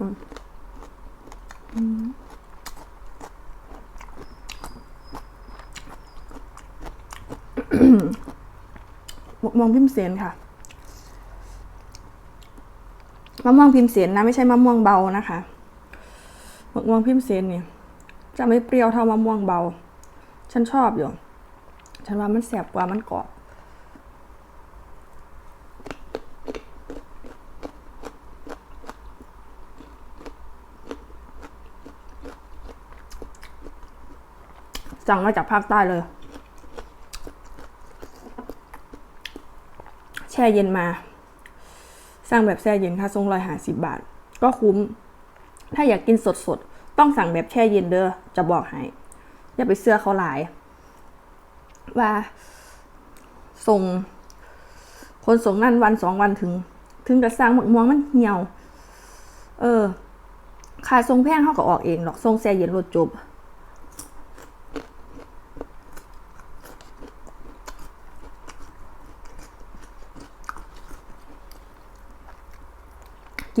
มะม่วงพิมพ์เสนค่ะ มะม่วงพิมพ์เสนนะ ไม่ใช่มะม่วงเบานะคะมะม่วงพิมพ์เสนเนี่ยจะไม่เปรี้ยวเท่ามะม่วงเบา ฉันชอบอยู่ ฉันว่ามันแสบกว่ามันกรอบ สั่งมาจากภาคใต้เลย แช่เย็นมา สร้างแบบแช่เย็นค่ะทรงร้อยหาสิบบาท ก็คุ้ม ถ้าอยากกินสดๆต้องสั่งแบบแช่เย็นเด้อจะบอกให้ อย่าไปเสื้อเขาหลาย ว่าส่ง คนส่งนั่นวันสองวันถึง ถึงจะสร้างหมกม่วงมันเหี่ยว เออค่าทรงแพงเขาก็ออกเองหรอกทรงแช่เย็นรถจบ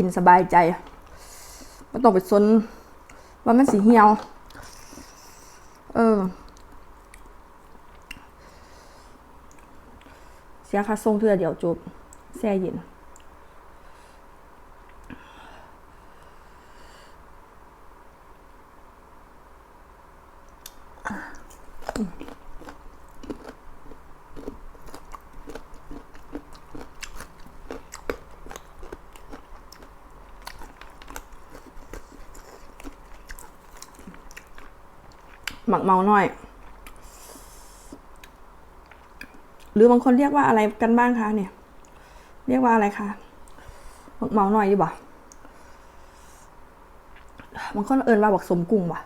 กินสบายใจไม่ต้องไปซนว่ามันสีเหี่ยว เออ เสียค่าส่งเทื่อเดี๋ยวจบแช่เย็น หมักเมาหน่อย หรือบางคนเรียกว่าอะไรกันบ้างคะเนี่ย เรียกว่าอะไรคะหมักเมาหน่อยดีบ่บางคนเอินว่าบักสมกุ้งว่ะ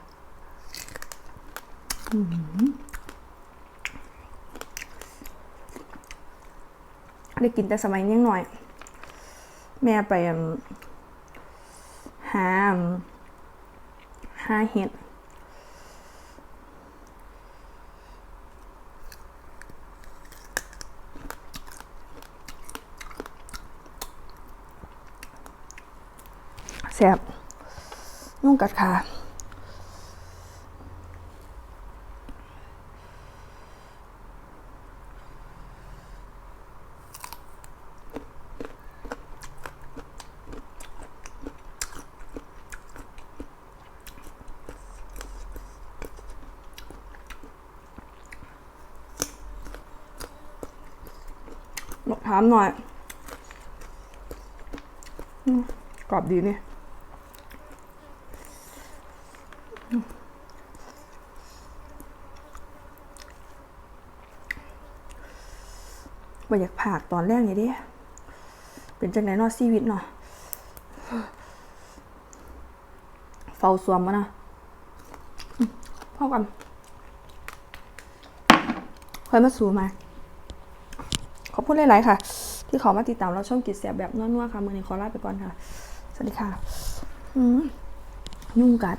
ได้กินแต่สมัยยังหน่อย แม่ไปหาอืมหาเห็ด แซ่บนุ่งกัดขาถามหน่อยกรอบดีนี่ บ่อยากผากตอนแรกนี่เดิเป็นจังไหนนอชีวิตเนาะเฝ้าสวมมานะอืมพ่อกันคอยมาสู่มา ขอบคุณหลายๆค่ะ ที่ขอมาติดตามเราช่องกิจเสียแบบนัวๆค่ะ มือนี้ขอลาไปก่อนค่ะ สวัสดีค่ะอืมยุ่งกัด